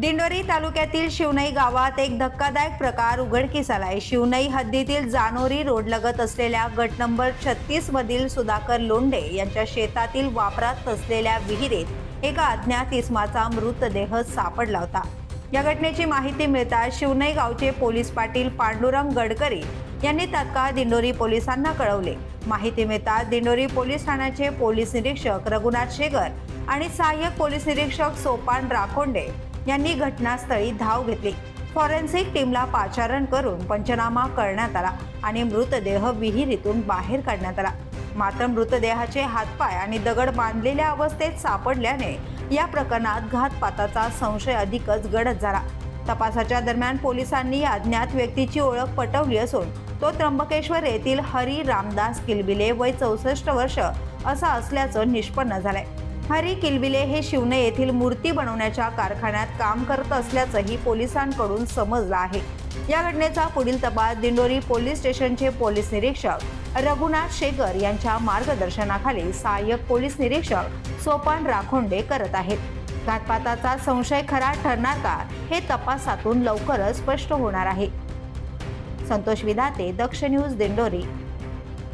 दिंडोरी तालुक्यातील शिवनई गावात एक धक्कादायक प्रकार उघडकीस आलाय. शिवनई हद्दीतील जानोरी रोड लगत असलेल्या गट नंबर छत्तीस मधील सुधाकर लोंडे यांच्या शेतातील वापरात असलेल्या विहिरीत एका अज्ञात इसमाचा मृतदेह सापडला होता. या घटनेची माहिती मिळताच शिवनई गावचे पोलीस पाटील पांडुरंग गडकरी यांनी तत्काळ दिंडोरी पोलिसांना कळवले. माहिती मिळताच दिंडोरी पोलीस ठाण्याचे पोलीस निरीक्षक रघुनाथ शेगर आणि सहाय्यक पोलीस निरीक्षक सोपान राखोंडे यांनी घटनास्थळी धाव घेतली. फॉरेन्सिक टीमला पाचारण करून पंचनामा करण्यात आला आणि मृतदेह विहिरीतून बाहेर काढण्यात आला. मात्र मृतदेहाचे हातपाय आणि दगड बांधलेल्या अवस्थेत सापडल्याने या प्रकरणात घातपाताचा संशय अधिकच गडद झाला. तपासाच्या दरम्यान पोलिसांनी अज्ञात व्यक्तीची ओळख पटवली असून तो त्र्यंबकेश्वर येथील हरी रामदास किलबिले वय चौसष्ट वर्ष असा असल्याचं निष्पन्न झालंय. हरी किलबिले हे शिवने येथील मूर्ती बनवण्याच्या कारखान्यात काम करत असल्याचंही पोलिसांकडून समजलं आहे. या घटनेचा पुढील तपास दिंडोरी पोलीस स्टेशनचे पोलीस निरीक्षक रघुनाथ शेगर यांच्या मार्गदर्शनाखाली सहाय्यक पोलीस निरीक्षक सोपान राखोंडे करत आहेत. घातपाताचा संशय खरा ठरणार का हे तपासातून लवकरच स्पष्ट होणार आहे. संतोष विधाते दक्ष न्यूज दिंडोरी.